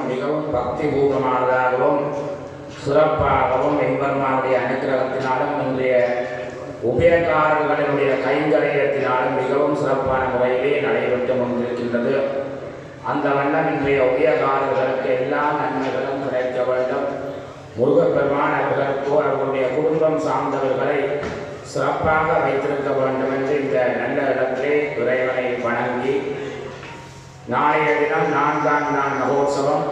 பூர்வமாகவும் மிகவும் பக்தி பூர்வமானதாகவும் சிறப்பாகவும் எம்பெருமானுடைய அனுக்கிரகத்தினாலும் இன்றைய உபயக்காரர்களினுடைய கைங்கரியத்தினாலும் மிகவும் சிறப்பான முறையிலே நடைபெற்று கொண்டிருக்கின்றது. அந்த வண்ணம் இன்றைய உபயக்காரர்களுக்கு எல்லா நன்மைகளும் கிடைக்க வேண்டும். முருகப்பெருமான் அவர்களுக்கோ அவர்களுடைய குடும்பம் சார்ந்தவர்களை சிறப்பாக வைத்திருக்க வேண்டும் என்று இந்த நல்ல இடத்திலே இறைவனை நாளைய தினம் நான்காம் நாள் மகோத்சவம்.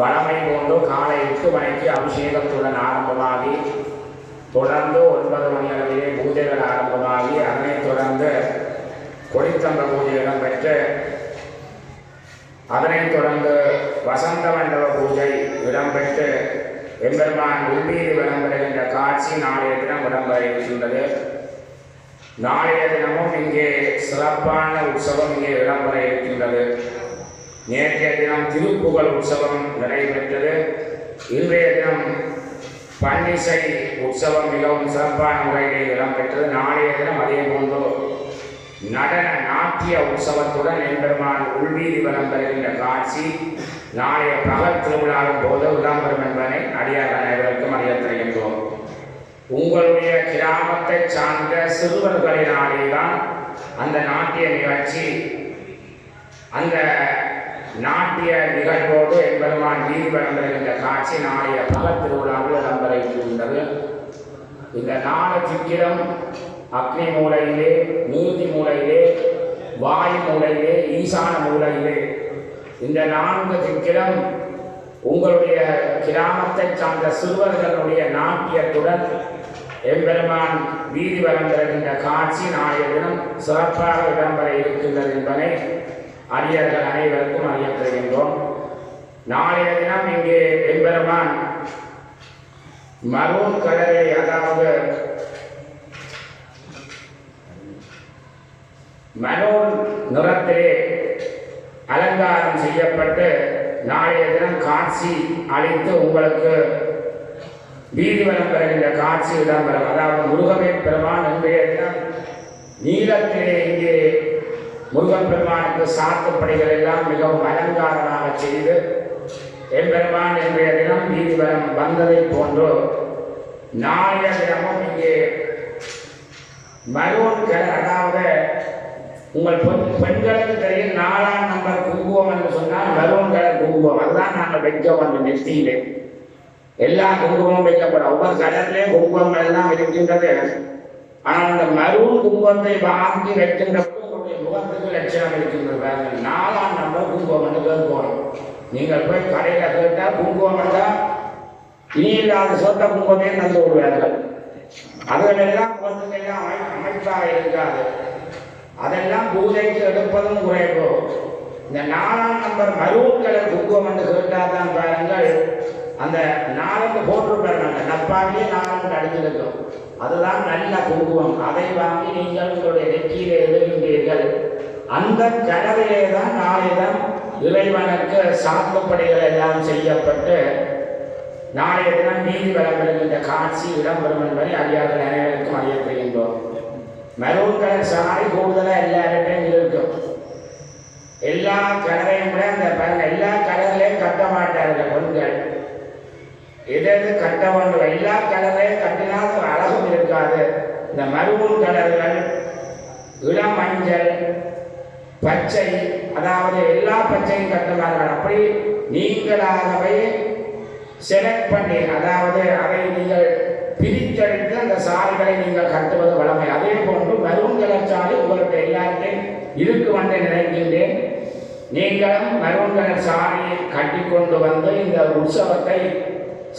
வளமை கொண்டு காலை எட்டு மணிக்கு அபிஷேகத்துடன் ஆரம்பமாகி தொடர்ந்து ஒன்பது மணி அளவிலே பூஜைகள் ஆரம்பமாகி அதனைத் தொடர்ந்து கொடித்தம்ப பூஜை இடம்பெற்று அதனைத் தொடர்ந்து வசந்த மண்டப பூஜை இடம்பெற்று எம்பெருமான் உள்வீதி விளம்பருகின்ற காட்சி நாளைய தினம் இடம்பெற இருக்கின்றது. நாளைய தினமும் இங்கே சிறப்பான உற்சவம் இங்கே இடம்பெற இருக்கின்றது. நேற்றைய தினம் திருப்புகழ் உற்சவம் நடைபெற்றது. இன்றைய தினம் பன்னிசை உற்சவம் மிகவும் சிறப்பான முறையில் இடம்பெற்றது. நாளைய தினம் அதே போன்று நடன நாட்டிய உற்சவத்துடன் எம்பெருமான் உள்வீதி வலம் பெறுகின்ற காட்சி நாளைய பகல் திருவிழாவின் போது விளம்பரம் என்பதை அடியார் அனைவருக்கும் அறிய உங்களுடைய கிராமத்தை சார்ந்த சிறுவர்களினாலே தான் அந்த நாட்டிய நிகழ்ச்சி அந்த நாட்டிய நிகழ்வோடு எம்பெருமான் வீதி வளம்பெறுகின்ற காட்சி நாளைய பல திருவிழாவில் இடம்பெற இருக்கின்றது இந்த நாலு சிக்கிரம் அக்னி மூலையிலே நீதி மூலையிலே வாயு மூலையிலே ஈசான மூலையிலே. இந்த நான்கு சிக்கிரம் உங்களுடைய கிராமத்தை சார்ந்த சிறுவர்களுடைய நாட்டியத்துடன் எம்பெருமான் வீதி வளர்ந்திருக்கின்ற காட்சி நாளைய தினம் சிறப்பாக இடம்பெற இருக்கின்றது என்பதை அடியர்கள் அனைவருக்கும் அறியத் தருகின்றோம் நாளைய தினம் இங்கே எம்பெருமான் மரூன் கலரை அதாவது மனோன் நிறத்திலே அலங்காரம் செய்யப்பட்டு நாளைய தினம் காட்சி அளித்து உங்களுக்கு வீதி வலம் பெறுகின்ற காட்சி இடம்பெறும் அதாவது முருகமே பெருமான் இன்றைய தினம் நீளத்திலே இங்கே முருகன் பெருமானுக்கு சாத்துப்படிகள் எல்லாம் மிகவும் அலங்காரமாக செய்து எம்பெருமான் இன்றைய தினம் வீதி வந்ததை போன்று நாளைய தினமும் இங்கே மரூன் கலர் அதாவது உங்கள் பெண் பெண்களுக்கு தெரியும் நாலாம் நம்பர் குங்குமம் என்று சொன்னால் மரூன் கலர் குங்குமம். அதுதான் நாங்கள் வைக்க அந்த நெத்தியிலே எல்லா குங்குமமும் வைக்கப்படும். ஒவ்வொரு கலர்லேயே குங்குமம் எல்லாம் இருக்கின்றது. ஆனால் அந்த மரூன் குங்குமத்தை வாங்கி வைக்கின்ற முகத்துக்கு லட்சணம் இருக்கின்றது நாலாம் நம்பர் குங்குமம் கேட்போம் நீங்கள் போய் கடையில் கேட்டா குங்குமம் தான் இனி இல்லாத சொந்த குங்குமமே தந்து விடுவார்கள். அதுகளெல்லாம் முகத்துக்கெல்லாம் எல்லாம் அமைப்பாக இருக்காது. அதெல்லாம் பூஜைக்கு எடுப்பதும் குறைவு இந்த நாலாம் நம்பர் மரூன் கலர் குங்குமம் என்று கேட்டால் தான் பாருங்கள். அந்த நாரங்க போட்டிருப்பாருங்க அந்த டப்பாவிலே நாலந்து அடிச்சிருக்கும் அதுதான் நல்ல குங்குமம் அதை வாங்கி நீங்கள் உங்களுடைய நெற்றியிலே எழுதுகின்றீர்கள். அந்த கலரிலே தான் நாளைதான் இறைவனுக்கு சாத்துப்படிகள் எல்லாம் செய்யப்பட்டு நாளைய தினம் நீதி வழங்கப்படுகின்ற காட்சி இடம்பெறும் என்பதை அறியாத அனைவருக்கும் அறியப்படுகின்றோம். மெரூன் கலர் சாரி கூடுதலாக எல்லார்கிட்டையும் இருக்கும். எல்லா கலரையும் கூட அந்த எல்லா கலர்லையும் கட்ட மாட்டார்கள் பெண்கள். எதெது எது கட்ட வேண்டும் எல்லா கலரையும் கட்டினாலும் அழகும் இருக்காது. இந்த மருவூர் கலர்கள் இளம் மஞ்சள் பச்சை அதாவது எல்லா பச்சையும் கட்டுவார்கள் அப்படி நீங்களாகவே செலக்ட் பண்ணி அதாவது அதை நீங்கள் பிரித்தெடுத்து அந்த சாலைகளை நீங்கள் கட்டுவது வளமை அதே போன்று மருவன் கலர் சாலை உங்களுக்கு எல்லாருக்கும் இருக்கு வந்து நினைக்கின்றேன். நீங்களும் மருவன் கலர் சாலையை கட்டிக்கொண்டு வந்து இந்த உற்சவத்தை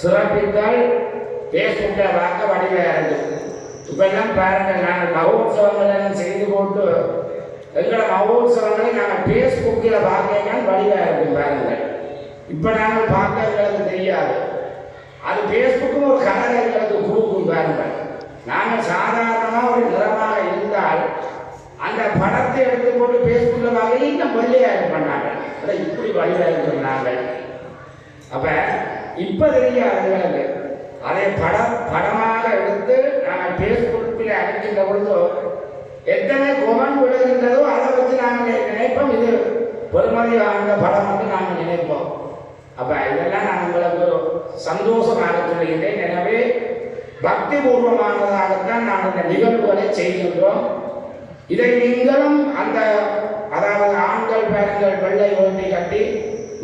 சிறப்பித்தால் பேசுகின்ற பார்க்க வடிவாக இருக்கு இப்பெல்லாம் பாருங்கள் நாங்கள் மகோத்சவங்கள் செய்து போட்டு எங்களை மகோத்சவங்களை நாங்கள் ஃபேஸ்புக்கில் பார்க்கலாம் வடிவாக இருக்கும் பாருங்கள். இப்போ நாங்கள் பார்க்க எங்களுக்கு தெரியாது. அது ஃபேஸ்புக்கும் ஒரு கலரை எங்களுக்கு கொடுக்கும் பாருங்கள். நாங்கள் சாதாரணமாக ஒரு நிறமாக இருந்தால் அந்த படத்தை எடுத்து போட்டு ஃபேஸ்புக்கில் பார்க்க இன்னும் வெள்ளையாக பண்ணாங்க அதை இப்படி வழியாக இருக்கிறாங்க நாங்கள் இப்ப தெரியாது அதை படம் படமாக எடுத்து நாங்கள் பேஸ்புக்கில் அடைக்கின்ற பொழுது எத்தனை குமன் விழுகின்றதோ அதை வச்சு நாங்கள் நினைப்போம். இது பெருமதி வாழ்ந்த படம் வந்து நாங்கள் நினைப்போம். சந்தோஷமாக சொல்லுகின்றேன் எனவே பக்தி பூர்வமானதாகத்தான் நான் இந்த நிகழ்வுகளை செய்கின்றோம். இதை நீங்களும் அந்த அதாவது ஆண்கள் பெண்கள் வெள்ளை ஓட்டி கட்டி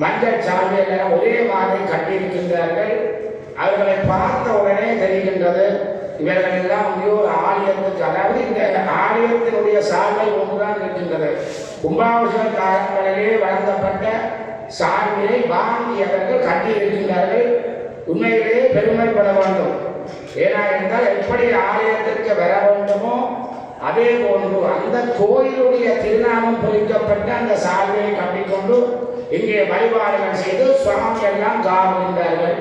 மஞ்சள் சால்வையில் ஒரே மாதிரி கட்டியிருக்கின்றார்கள். அவர்களை பார்த்த உடனே தெரிகின்றது இவர்கள் எல்லாம் வந்து ஒரு ஆலயத்துக்கு அதாவது இந்த ஆலயத்தினுடைய சார்பை ஒன்றுதான் இருக்கின்றது. கும்பாபிஷேக காலங்களிலே வழங்கப்பட்ட சால்வையை வாங்கியவர்கள் கட்டியிருக்கின்றார்கள். உண்மையிலேயே பெருமைப்பட வேண்டும். ஏனா என்றால் எப்படி ஆலயத்திற்கு வர வேண்டுமோ அதே போன்று அந்த கோயிலுடைய திருநாமம் பொறிக்கப்பட்ட அந்த சால்வையை கட்டிக்கொண்டு இங்கே வழிபாடுகள் செய்து சுவாமி எல்லாம் காவல்கின்றார்கள்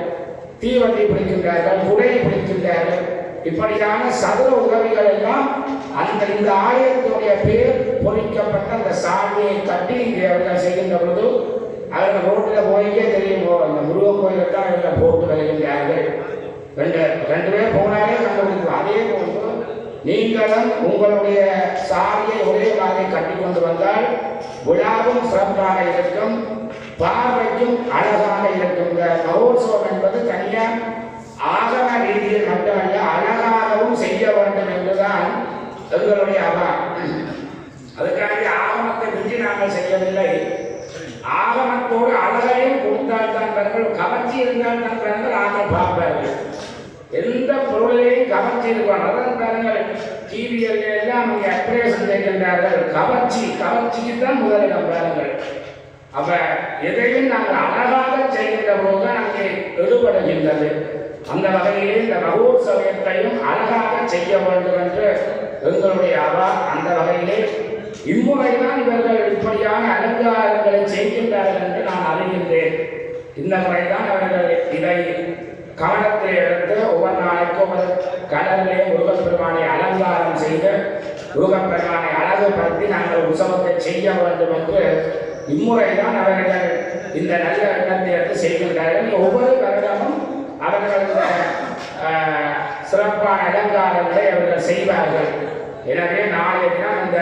தீவட்டி பிடிக்கின்றார்கள் குடை பிடிக்கின்றார்கள். இப்படியான சதுர உதவிகள் எல்லாம் அந்த இந்த ஆலயத்தினுடைய பேர் பொறிக்கப்பட்ட அந்த சாமியை கட்டி இங்கே அவர்கள் செய்கின்ற பொழுது அவர்கள் ரோட்டில் போயே தெரியும் அந்த இந்த முருகன் கோயிலை தான் இவர்கள் போட்டு வருகின்றார்கள். ரெண்டு ரெண்டு பேர் போனாலே கண்டுபிடிக்கும் அதே போன்று நீங்களும் உங்களுடைய சாரியை ஒரே மாதிரி கட்டி கொண்டு வந்தால் விழாவும் சிறப்பாக இருக்கும். பார்வைக்கும் அழகாக இருக்கும். இந்த மகோத்சவம் என்பது தனியார் ஆகம ரீதியில் மட்டுமல்ல அழகாகவும் செய்ய வேண்டும் என்றுதான் எங்களுடைய அவா அதுக்காக ஆகமத்தை மிஞ்சி நாங்கள் செய்யவில்லை. ஆகமத்தோடு அழகையும் கொடுத்தால் தான் பாருங்கள் கவர்ச்சி இருந்தால் தான் பெண்கள் ஆக பார்ப்பார்கள். எந்த பொருளையும் கவர்ச்சி இருக்கும் அதான் பாருங்கள் டிவியில் எல்லாம் அவங்க அட்ரேஷன் செய்கின்றார்கள். கவர்ச்சி கவர்ச்சிக்கு தான் முதலிடம் பாருங்கள். அப்ப எதையும் நாங்கள் அழகாக செய்கின்ற போது அங்கே எடுபடுகின்றது அந்த வகையிலே இந்த சமயத்தையும் அழகாக செய்ய வேண்டும் என்று எங்களுடைய அவா அந்த வகையிலே இம்முறைதான் இவர்கள் இப்படியான அலங்காரங்களை செய்கின்றார்கள் என்று நான் அறிகின்றேன். இந்த முறைதான் அவர்கள் இதை காலத்தை எடுத்து ஒவ்வொரு நாளைக்கும் ஒவ்வொரு கடலிலே முருகப்பெருமானை அலங்காரம் செய்து முருகப்பெருமானை அழகுபடுத்தி நாங்கள் உற்சவத்தை செய்ய வேண்டும் என்று இம்முறைதான் அவர்கள் இந்த நல்ல எண்ணத்தை எடுத்து செய்கின்றார்கள் ஒவ்வொரு வருடமும் அவர்களது சிறப்பான அலங்காரங்களை அவர்கள் செய்வார்கள். எனவே நாளைய தினம் இந்த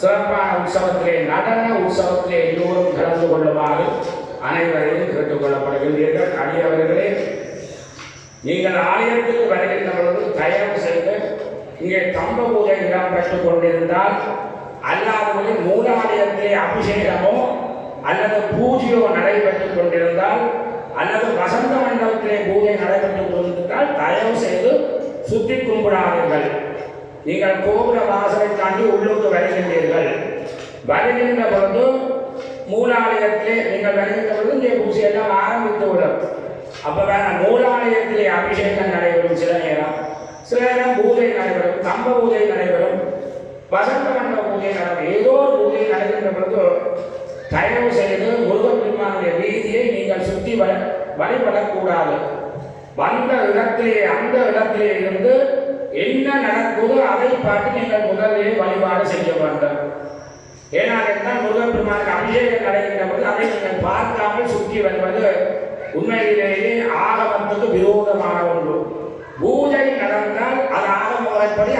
சிறப்பான உற்சவத்திலே நடன உற்சவத்திலே எல்லோரும் கலந்து கொள்ளுமாறு அனைவரையும் கேட்டுக்கொள்ளப்படுகின்றீர்கள் அடியவர்களே நீங்கள் ஆலயத்துக்கு வருகின்ற பொழுது தயவு செய்து இங்கே தம்ப பூஜை இடம்பெற்றுக் கொண்டிருந்தால் அல்லாதவர்கள் மூலாலயத்திலே அபிஷேகமோ அல்லது பூஜையோ நடைபெற்றுக் கொண்டிருந்தால் அல்லது வசந்த மண்டபத்திலே பூஜை நடைபெற்றுக் கொண்டிருந்தால் தயவு செய்து சுத்தி கும்பிடாதீர்கள். நீங்கள் கோபுர வாசலை தாண்டி உள்ளுக்கு வருகின்றீர்கள். வருகின்ற பொழுது மூலாலயத்திலே நீங்கள் வருகின்ற பொழுது இங்கே பூஜை எல்லாம் ஆரம்பித்து விடும் அப்போ வேற மூலாலயத்திலே அபிஷேகம் நடைபெறும் சில நேரம். சில நேரம் பூஜை நடைபெறும் கம்ப பூஜை நடைபெறும். வசந்த மண்டல பூஜை நடக்கும் ஏதோ ஒரு பூஜை நடக்கின்ற பொழுது தயவு செய்து முருகன் பெருமானுடைய வீதியை நீங்கள் சுற்றி வ வழிபடக்கூடாது. வந்த இடத்திலே அந்த இடத்திலே இருந்து என்ன நடக்குதோ அதை பார்த்து நீங்கள் முதலிலே வழிபாடு செய்ய வேண்டும். ஏனால் முருகப்பெருமானுக்கு அபிஷேகம் நடைகின்ற பொழுது அதை நீங்கள் பார்க்காமல் சுற்றி வருவது உண்மையிலேயே ஆகமத்துக்கு விரோதமான ஒன்று. பூஜை நடந்தால் அது ஆகம முறைப்படி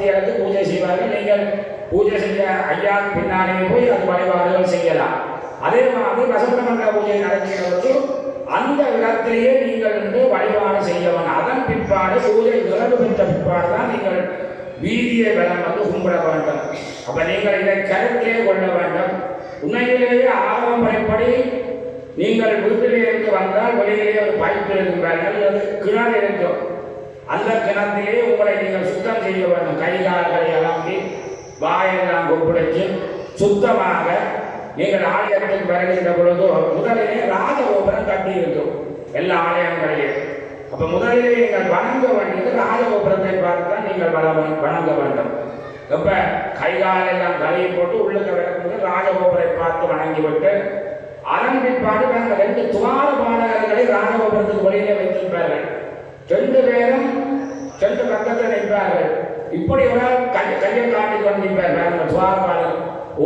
அந்தந்த பூஜை செய்வார்கள். நீங்கள் பூஜை செய்ய ஐயா பின்னாலே போய் அது வழிபாடுகள் செய்யலாம். அதே மாதிரி வசந்தமன்ற பூஜை நடக்கிற அந்த இடத்திலேயே நீங்கள் வந்து வழிபாடு செய்யவன் அதன் பிற்பாடு பூஜை நிறைவு பெற்ற பிற்பாடு தான் நீங்கள் வீதியை வளம் வந்து கும்பிட வேண்டும். அப்போ நீங்கள் இதை கருத்தே கொள்ள வேண்டும். உண்மையிலேயே ஆரம்ப முறைப்படி நீங்கள் வீட்டிலே இருந்து வந்தால் வெளியிலே ஒரு பைப்பு இருக்கிறார்கள். அல்லது கிணறு இருக்கும். அந்த கிணத்திலே உங்களை நீங்கள் சுத்தம் செய்ய வேண்டும் கை கால்களை அலம்பி வாயெல்லாம் கொப்பிடிச்சு சுத்தமாக நீங்கள் ஆலயத்தில் வருகின்ற பொழுது முதலிலே ராஜகோபுரம் கட்டி இருக்கும். எல்லா ஆலயங்களிலும் அப்ப முதலிலே நீங்கள் வணங்க வேண்டியது ராஜகோபுரத்தை பார்த்து தான் நீங்கள் வள வணங்க வேண்டும். எப்ப? கை எல்லாம் கலையை போட்டு உள்ளுக்கு விளக்கும்போது ராஜகோபுரை பார்த்து வணங்கி விட்டு அதன் பிற்பாடு நாங்கள் ரெண்டு துவார பாடகர்களை ராஜகோபுரத்துக்கு வெளியிலே வைத்திருப்பார்கள். ரெண்டு பேரும் சென்று பக்கத்தில் நிற்பார்கள். இப்படி ஒரு ஆள் கை கையை காட்டி கொண்டு நிற்பார் அந்த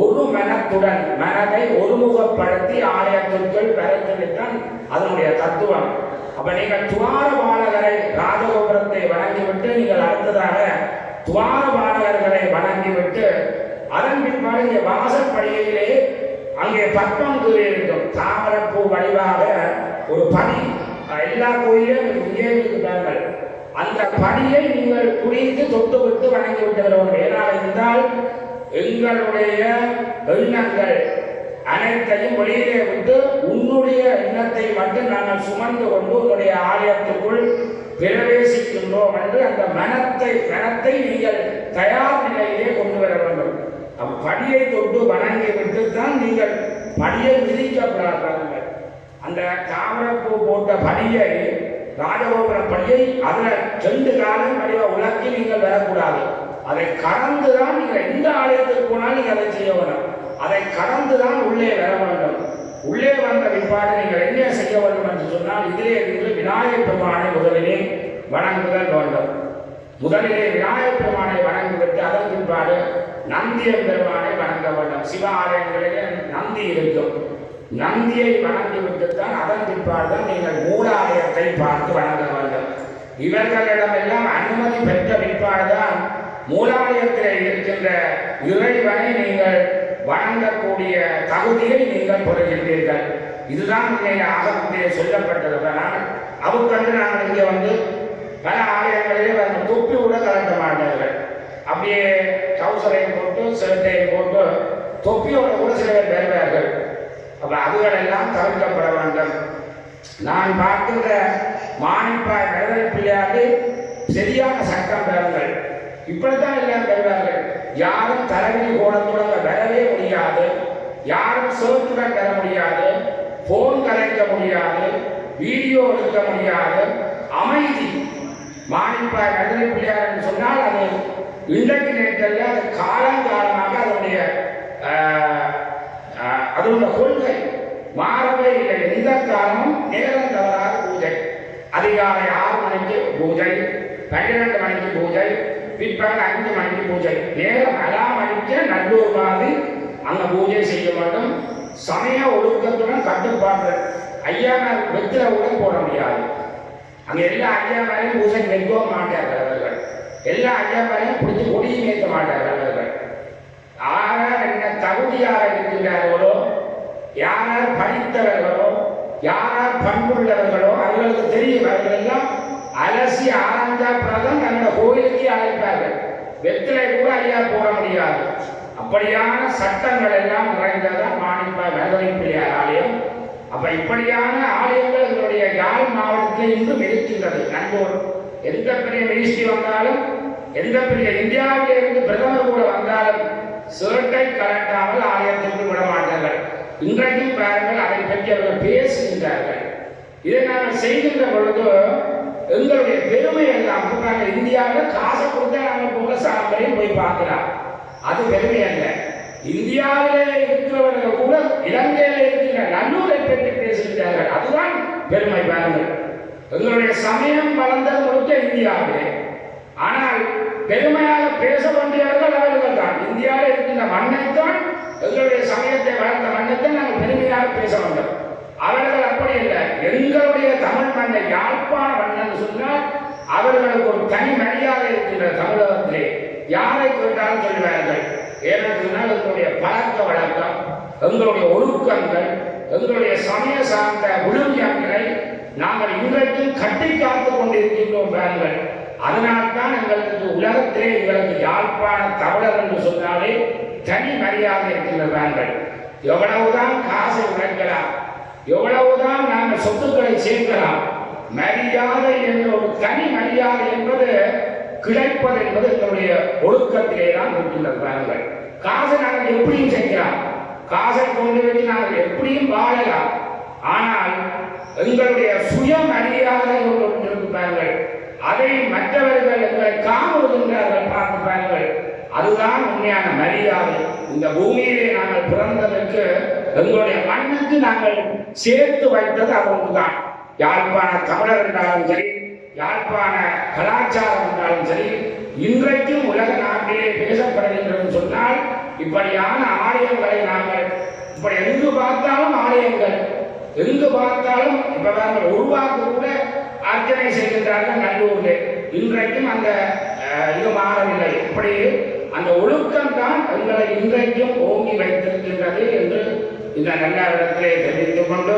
ஒரு மனத்துடன் மனதை ஒருமுகப்படுத்தி ஆலயத்திற்குள் பெறச்சொல்லித்தான் அதனுடைய தத்துவம். அப்ப நீங்கள் துவாரபாலகரை ராஜகோபுரத்தை வணங்கிவிட்டு நீங்கள் அடுத்ததாக துவாரபாலகர்களை வணங்கிவிட்டு அதன் பின்பாடு இங்கே வாசற்படியிலே அங்கே பத்மம் கூறியிருக்கும் தாமரப்பூ வடிவாக ஒரு பணி எல்லா கோயிலும் இங்கே இருக்கிறார்கள் அந்த படியை நீங்கள் புரிந்து தொட்டு விட்டு வணங்கி விட்டு வருவோம் ஏனால் இருந்தால் எங்களுடைய எண்ணங்கள் அனைத்தையும் வெளியிலே விட்டு உன்னுடைய எண்ணத்தை மட்டும் நாங்கள் சுமந்து கொண்டு உன்னுடைய ஆலயத்துக்குள் பிரவேசிக்கின்றோம் என்று அந்த மனத்தை மனத்தை நீங்கள் தயார் நிலையிலே கொண்டு வர வேண்டும். படியை தொட்டு வணங்கி விட்டு தான் நீங்கள் படியை மிதிக்கப்படாதார்கள் அந்த தாமரப்பூ போட்ட பணியை ராஜகோபுர படியை அதில் செண்டு காலம் வடிவ உலக்கி நீங்கள் வரக்கூடாது. அதை கடந்து தான் நீங்கள் எந்த ஆலயத்துக்கு போனாலும் நீங்கள் அதை செய்ய வேணும். அதை கடந்து தான் உள்ளே வர வேண்டும். உள்ளே வந்த பிற்பாடு நீங்கள் என்ன செய்ய வேண்டும் என்று சொன்னால் இதிலே இருந்து விநாயகர் பெருமானை முதலிலே வணங்குதல் வேண்டும். முதலிலே விநாயகர் பெருமானை வணங்கிவிட்டு அதன் பிற்பாடு நந்திய பெருமானை வணங்க வேண்டும். சிவ ஆலயங்களிலே நந்தி இருக்கும். நந்தியை வணங்கிவிட்டு தான் அதன் பிற்பாடு தான் நீங்கள் மூலாலயத்தை பார்த்து வணங்க வேண்டும். இவர்களிடமெல்லாம் அனுமதி பெற்ற பிற்பாடுதான் மூலாலயத்தில் இருக்கின்ற இறைவனை நீங்கள் வணங்கக்கூடிய தகுதியை நீங்கள் பெறுகின்றீர்கள். இதுதான் உண்மையை ஆகமத்திலே சொல்லப்பட்டதுனால் அவுக்கண்டு நாங்கள் இங்கே வந்து பல ஆலயங்களிலே வந்து தொப்பி கூட கலக்க மாட்டார்கள். அப்படியே டவுசரையும் போட்டு ஷர்ட்டையும் போட்டு தொப்பியோட கூட சில பேர் வருவார்கள். அப்ப அதுகளெல்லாம் தவிர்க்கப்பட வேண்டும். நான் பார்க்கின்ற மானிப்பாய் விடுதலை பிள்ளையாரு சரியான சட்டம் பெறுங்கள் இப்படித்தான் எல்லாம் பெறுவார்கள் யாரும் தலைவிரி கோணத்துடன் பெறவே முடியாது. யாரும் சிவத்துடன் பெற முடியாது. போன் கலைக்க முடியாது. வீடியோ எடுக்க முடியாது. அமைதி. மானிப்பாய் விடுதலை பிள்ளையார் என்று சொன்னால் அது இன்றைக்கு நேற்றல்ல அது காலங்காலமாக அதனுடைய அது உள்ள கொள்கை. மாறவே இல்லை. எந்த காலமும் நேரம் தவறாத பூஜை. அதிகாலை ஆறு மணிக்கு பூஜை பன்னிரண்டு மணிக்கு பூஜை பிற்பகல் அஞ்சு மணிக்கு பூஜை. நேரம் அலா மணிக்கு நல்லூர் மாதிரி அங்க பூஜை செய்ய வேண்டும் சமய ஒழுக்கத்துடன் கட்டுப்பாடு. ஐயா வெத்தில கூட போட முடியாது. அங்கே எல்லா ஐயா மேலையும் பூஜை நெருங்க மாட்டார்கள் அவர்கள். எல்லா ஐயா மேலையும் பிடிச்சி கொடியும் ஏற்ற மாட்டார்கள் அவர்கள் என்ன தகுதியாக இருக்கின்றார்களோ யாரார் படித்தவர்களோ யாரார் பண்புள்ளவர்களோ அவர்களுக்கு தெரியும் அவர்கள் எல்லாம் அலசி ஆராய்ஞ்சா பிரதம் தன்னோட கோயிலுக்கே அழைப்பார்கள். வெத்திலை கூட ஐயா போட முடியாது. அப்படியான சட்டங்கள் எல்லாம் நிறைந்ததான் மாணிப்பா வேதனை பிள்ளையார் ஆலயம். அப்ப இப்படியான ஆலயங்கள் எங்களுடைய யாழ் மாவட்டத்தில் இன்றும் இருக்கின்றது. நண்போர் எந்த பெரிய மினிஸ்ட்ரி வந்தாலும் எந்த பெரிய இந்தியாவிலிருந்து பிரதமர் கூட வந்தாலும் சிரட்டை கலட்டாமல் ஆலயத்திற்கு விடமாட்டார்கள். இன்றைக்கும் பாருங்கள் அதை பற்றி அவர்கள் பேசுகின்றார்கள். இதை நாங்கள் செய்கின்ற பொழுது எங்களுடைய பெருமை எல்லாம் நாங்கள் இந்தியாவில் காசை கொடுத்தா நாங்கள் குலசாமி வரையும் போய் பார்க்கலாம். அது பெருமை அல்ல. இந்தியாவிலே இருக்கிறவர்கள் கூட இலங்கையில இருக்கிற நல்லூரை பற்றி பேசுகிறார்கள் அதுதான் பெருமை பாருங்கள். எங்களுடைய சமயம் வளர்ந்த முழுக்க இந்தியாவிலே. ஆனால் பெருமையாக பேச வேண்டியவர்கள் அவர்கள் தான் இந்தியாவில் இருக்கின்ற மண்ணைத்தான் எங்களுடைய சமயத்தை வளர்ந்த மண்ணத்தை நாங்கள் பெருமையாக பேச வேண்டும். அவர்கள் அப்படி இல்லை. எங்களுடைய தமிழ் மண்ணை யாழ்ப்பாண மண்ணன் சொன்னால் அவர்களுக்கு ஒரு தனி மரியாதை இருக்கின்ற தமிழகத்திலே யாரை கேட்டாலும் சொல்லுவார்கள். ஏனென்று சொன்னால் எங்களுடைய பழக்க வழக்கம் எங்களுடைய ஒழுக்கங்கள் எங்களுடைய சமய சார்ந்த விழுமியங்களை நாங்கள் இன்றைக்கும் கட்டி காத்து கொண்டிருக்கின்றோம் பாருங்கள். அதனால்தான் எங்களுக்கு உலகத்திலே எங்களுக்கு யாழ்ப்பாண தமிழர் என்று சொன்னாலே தனி மரியாதை இருக்கின்றார்கள் எவ்வளவுதான் காசை உழைக்கலாம் எவ்வளவுதான் நாங்கள் சொத்துக்களை சேர்க்கலாம் மரியாதை என்ற ஒரு தனி மரியாதை என்பது கிடைப்பது என்பது எங்களுடைய ஒழுக்கத்திலே தான் இருக்கின்றார்கள் காசை நாங்கள் எப்படியும் செய்யலாம் காசை கொண்டு வச்சு நாங்கள் எப்படியும் வாழலாம். ஆனால் எங்களுடைய சுய மரியாதை ஒன்று இருக்கு அதை மற்றவர்கள் எங்களை காணுகின்றார்கள் பார்த்து பாருங்கள் அதுதான் உண்மையான மரியாதை. இந்த பூமியிலே நாங்கள் பிறந்ததற்கு எங்களுடைய மண்ணுக்கு நாங்கள் சேர்த்து வைத்தது அது தான் யாழ்ப்பாண தமிழர் என்றாலும் சரி யாழ்ப்பாண கலாச்சாரம் என்றாலும் சரி இன்றைக்கும் உலக நாட்டிலே பேசப்படுகின்றது சொன்னால் இப்படியான ஆலயங்களை நாங்கள் இப்படி எங்கு பார்த்தாலும் ஆலயங்கள் எங்கு பார்த்தாலும் இப்ப நாங்கள் உருவாக்க கூட அர்ச்சனை செய்கின்றார்கள் நல்லூரில் இன்றைக்கும் அந்த இது மாறவில்லை. இப்படி அந்த ஒழுக்கம் தான் எங்களை இன்றைக்கும் ஓங்கி வைத்திருக்கின்றது என்று இந்த நல்ல இடத்திலே தெரிவித்துக் கொண்டு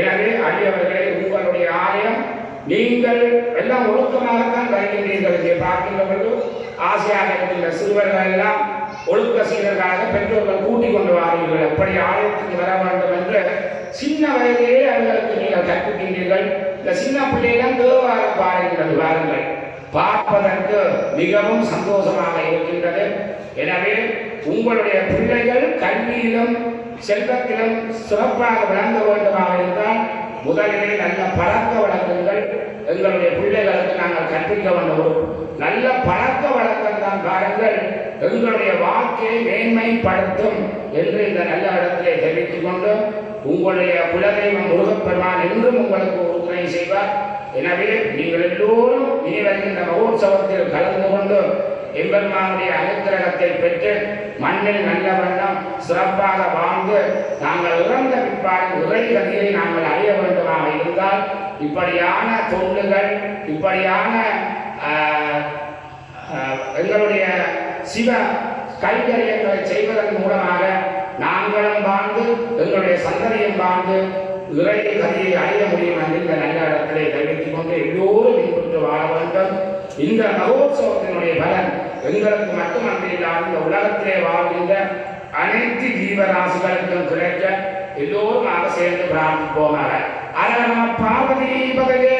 எனவே அடியவர்களே உங்களுடைய ஆலயம் நீங்கள் எல்லாம் ஒழுக்கமாகத்தான் வருகின்றீர்கள் இங்கே பார்க்கின்ற பொழுது ஆசையாக இருக்கின்ற சிறுவர்கள் எல்லாம் ஒழுக்க சீரர்களாக பெற்றோர்கள் கூட்டிக் கொண்டு வாரீர்கள். எப்படி ஆலயத்துக்கு வர வேண்டும் என்று சின்ன வயதிலே அவர்களுக்கு நீங்கள் கற்பிக்கின்றீர்கள். இந்த சின்ன பிள்ளைகள் தேவாரம் பாருங்கள் வாருங்கள் பார்ப்பதற்கு மிகவும் சந்தோஷமாக இருக்கின்றது. எனவே உங்களுடைய பிள்ளைகள் கல்வியிலும் செல்வத்திலும் சிறப்பாக விளங்க வேண்டுமாக இருந்தால் முதலிலே நல்ல பழக்க வழக்கங்கள் எங்களுடைய பிள்ளைகளுக்கு நாங்கள் கற்பிக்க வேண்டும். நல்ல பழக்க வழக்கம் தான் பாருங்கள். எங்களுடைய வாழ்க்கையை மேன்மைப்படுத்தும் என்று இந்த நல்ல இடத்திலே தெரிவித்துக் கொண்டு உங்களுடைய குலதெய்வம் முருகப்பெருமான் என்றும் உங்களுக்கு ஒரு துணை செய்வார். எனவே நீங்கள் எல்லோரும் இனி வருகின்ற மகோத்சவத்தில் கலந்து கொண்டு எம்பெருமானுடைய அனுக்கிரகத்தை பெற்று மண்ணில் நல்ல வண்ணம் சிறப்பாக வாழ்ந்து நாங்கள் இறந்த பிற்பாடு இறை கதியை நாங்கள் அறிய வேண்டுமாக இருந்தால் இப்படியான தொண்டுகள் இப்படியான எங்களுடைய சிவ கைங்கரியங்களை செய்வதன் மூலமாக நாங்களும் வாழ்ந்து எங்களுடைய சந்ததியும் வாழ்ந்து இறை கதையை அடைய முடியும் என்று இந்த நல்ல இடத்திலே தெரிவித்துக் கொண்டு எல்லோரும் இன்புற்று வாழ வேண்டும். இந்த மகோத்சவத்தினுடைய பலன் எங்களுக்கு மட்டுமன்றி இல்லாமல் இந்த உலகத்திலே வாழ்கின்ற அனைத்து ஜீவராசிகளுக்கும் கிடைக்க எல்லோரும் ஆக சேர்ந்து பிரார்த்திப்போமாக. அரண பார்வதி பதையே